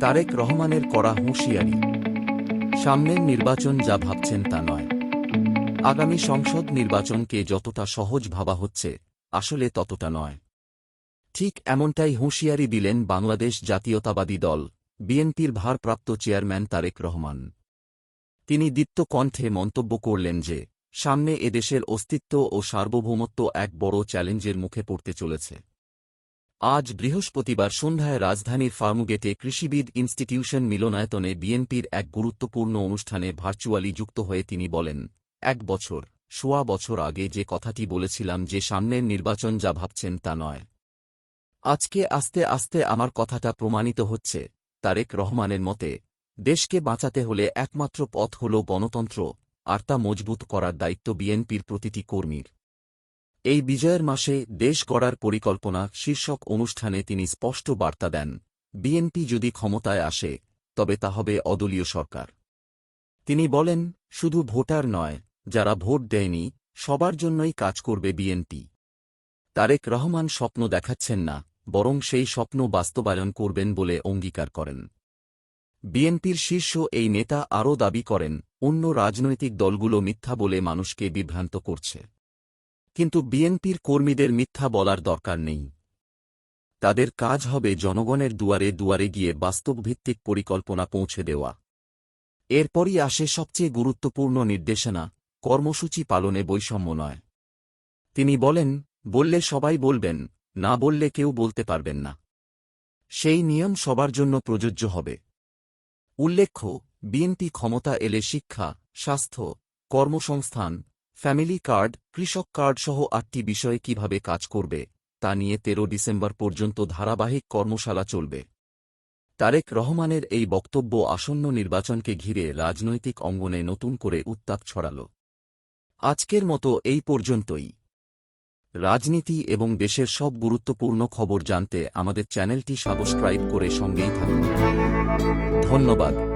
তারেক রহমানের করা হুঁশিয়ারি। সামনের নির্বাচন যা ভাবছেন তা নয়। আগামী সংসদ নির্বাচনকে যতটা সহজ ভাবা হচ্ছে, আসলে ততটা নয়। ঠিক এমনটাই হুঁশিয়ারি দিলেন বাংলাদেশ জাতীয়তাবাদী দল, বিএনপির ভারপ্রাপ্ত চেয়ারম্যান তারেক রহমান। তিনি দীপ্ত কণ্ঠে মন্তব্য করলেন যে, সামনে এদেশের অস্তিত্ব ও সার্বভৌমত্ব এক বড় চ্যালেঞ্জের মুখে পড়তে চলেছে। আজ বৃহস্পতিবার সন্ধ্যায় রাজধানীর ফার্মগেটে কৃষিবিদ ইনস্টিটিউশন মিলনায়তনে বিএনপির এক গুরুত্বপূর্ণ অনুষ্ঠানে ভার্চুয়ালি যুক্ত হয়ে তিনি বলেন, এক বছর, সোয়া বছর আগে যে কথাটি বলেছিলাম যে সামনের নির্বাচন যা ভাবছেন তা নয়। আজকে আস্তে আস্তে আমার কথাটা প্রমাণিত হচ্ছে, তারেক রহমানের মতে, দেশকে বাঁচাতে হলে একমাত্র পথ হল গণতন্ত্র, আর তা মজবুত করার দায়িত্ব বিএনপির প্রতিটি কর্মীর। এই বিজয়ের মাসে দেশ গড়ার পরিকল্পনা শীর্ষক অনুষ্ঠানে তিনি স্পষ্ট বার্তা দেন, বিএনপি যদি ক্ষমতায় আসে, তবে তা হবে অদলীয় সরকার। তিনি বলেন, শুধু ভোটার নয়, যারা ভোট দেয়নি, সবার জন্যই কাজ করবে বিএনপি। তারেক রহমান স্বপ্ন দেখাচ্ছেন না, বরং সেই স্বপ্ন বাস্তবায়ন করবেন বলে অঙ্গীকার করেন। বিএনপির শীর্ষ এই নেতা আরও দাবি করেন, অন্য রাজনৈতিক দলগুলো মিথ্যা বলে মানুষকে বিভ্রান্ত করছে। কিন্তু বিএনপির কর্মীদের মিথ্যা বলার দরকার নেই। তাদের কাজ হবে জনগণের দুয়ারে দুয়ারে গিয়ে বাস্তবভিত্তিক পরিকল্পনা পৌঁছে দেওয়া। এরপরই আসে সবচেয়ে গুরুত্বপূর্ণ নির্দেশনা, কর্মসূচি পালনে বৈষম্য নয়। তিনি বলেন, বললে সবাই বলবেন, না বললে কেউ বলতে পারবেন না। সেই নিয়ম সবার জন্য প্রযোজ্য হবে। উল্লেখ্য, বিএনপি ক্ষমতা এলে শিক্ষা, স্বাস্থ্য, কর্মসংস্থান ফ্যামিলি কার্ড, কৃষক কার্ড সহ আটটি বিষয়ে কীভাবে কাজ করবে, তা নিয়ে তেরো ডিসেম্বর পর্যন্ত ধারাবাহিক কর্মশালা চলবে। তারেক রহমানের এই বক্তব্য আসন্ন নির্বাচনকে ঘিরে রাজনৈতিক অঙ্গনে নতুন করে উত্তাপ ছড়াল। আজকের মতো এই পর্যন্তই। রাজনীতি এবং দেশের সব গুরুত্বপূর্ণ খবর জানতে আমাদের চ্যানেলটি সাবস্ক্রাইব করে সঙ্গেই থাকুন। ধন্যবাদ।